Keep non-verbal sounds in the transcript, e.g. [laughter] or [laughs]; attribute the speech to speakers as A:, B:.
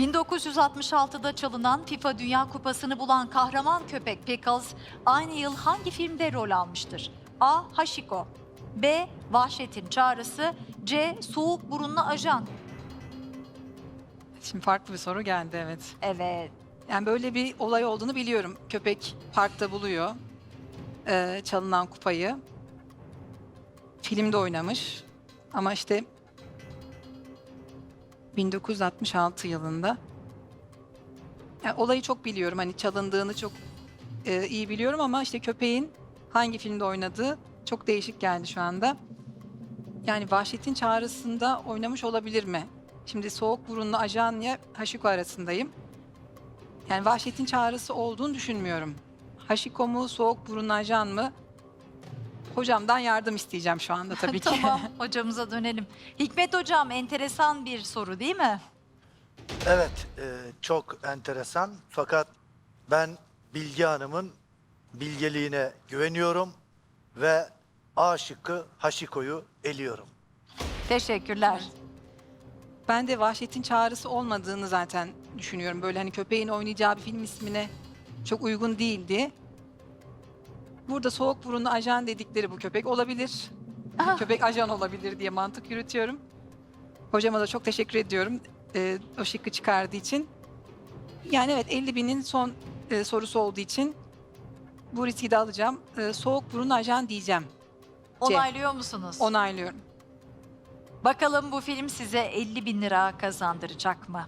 A: 1966'da çalınan FIFA Dünya Kupası'nı bulan kahraman köpek Pickles aynı yıl hangi filmde rol almıştır? A. Hachiko B. Vahşetin Çağrısı C. Soğuk Burunlu Ajan
B: Şimdi farklı bir soru geldi evet.
A: Evet.
B: Yani böyle bir olay olduğunu biliyorum. Köpek parkta buluyor eee, çalınan kupayı. Filmde oynamış ama işte 1966 yılında. Yani olayı çok biliyorum. Hani çalındığını çok eee, iyi biliyorum ama işte köpeğin hangi filmde oynadığı çok değişik geldi şu anda. Yani Vahşet'in Çağrısı'nda oynamış olabilir mi? Şimdi Soğuk Burunlu Ajan'la Hachiko arasındayım. Yani vahşetin çağrısı olduğunu düşünmüyorum. Hachiko mu, soğuk burun ajan mı? Hocamdan yardım isteyeceğim şu anda [laughs] tabii ki.
A: tamam [laughs] hocamıza dönelim. Hikmet hocam enteresan bir soru değil mi?
C: Evet, e, çok enteresan. Fakat ben Bilge Hanım'ın bilgeliğine güveniyorum ve A şıkkı Hashiko'yu eliyorum.
A: Teşekkürler.
B: Ben de vahşetin çağrısı olmadığını zaten düşünüyorum. Böyle hani köpeğin oynayacağı bir film ismine çok uygun değildi. Burada soğuk burunlu ajan dedikleri bu köpek olabilir.
A: Ah.
B: köpek ajan olabilir diye mantık yürütüyorum. Hocama da çok teşekkür ediyorum e, o şıkkı çıkardığı için. Yani evet 50 binin son e, sorusu olduğu için bu riski de alacağım. E, soğuk burunlu ajan diyeceğim.
A: Onaylıyor musunuz?
B: Onaylıyorum.
A: Bakalım bu film size 50 bin lira kazandıracak mı?